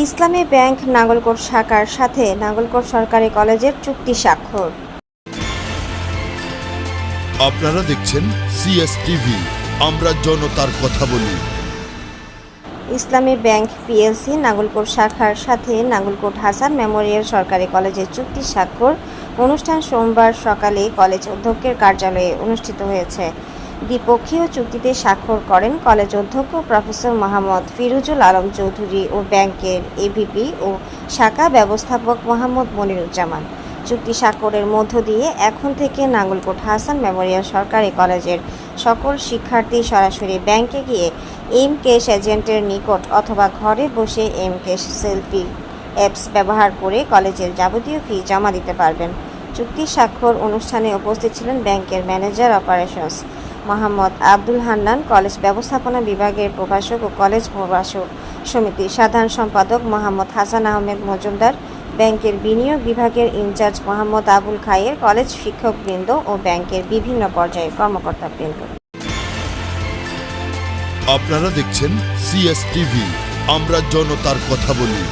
ইসলামী bank Nangalkot শাখার সাথে নাগলকোট সরকারি কলেজের চুক্তি স্বাক্ষর। আপনারা দেখছেন সিএস টিভি আমরা জনতার কথা বলি। ইসলামী ব্যাংক পিএলসি নাগলকোট শাখার সাথে নাগলকোট হাসান মেমোরিয়াল সরকারি কলেজের চুক্তি স্বাক্ষর অনুষ্ঠান সোমবার সকালে কলেজ অধ্যক্ষের কার্যালয়ে অনুষ্ঠিত হয়েছে। দ্বিপক্ষীয় চুক্তিতে স্বাক্ষর করেন কলেজ অধ্যক্ষ প্রফেসর মোহাম্মদ ফিরুজুল আলম চৌধুরী ও ব্যাংকের এভিপি ও শাখা ব্যবস্থাপক মোহাম্মদ মনিরুজ্জামান। চুক্তি স্বাক্ষরের মধ্য দিয়ে এখন থেকে নাঙ্গলকোট হাসান মেমোরিয়াল সরকারি কলেজের সকল শিক্ষার্থী সরাসরি ব্যাংকে গিয়ে এম কেশ এজেন্টের নিকট অথবা ঘরে বসে এম কেশ সেলফি অ্যাপস ব্যবহার করে কলেজের যাবতীয় ফি জমা দিতে পারবেন। চুক্তি স্বাক্ষর অনুষ্ঠানে উপস্থিত ছিলেন ব্যাংকের manager operations Mohammad Abdul Hannan college ব্যবস্থাপনা বিভাগের প্রভাষক ও কলেজ প্রভাষক সমিতির সাধারণ সম্পাদক মোহাম্মদ হাসান আহমেদ মজুমদার, ব্যাংকের বিনিয়োগ বিভাগের in charge Mohammad Abul Khayer, college শিক্ষকবৃন্দ ও ব্যাংকের বিভিন্ন পর্যায়ের কর্মকর্তাবৃন্দ। আপনারা দেখছেন সিএস টিভি আমরা জনতার কথা বলি।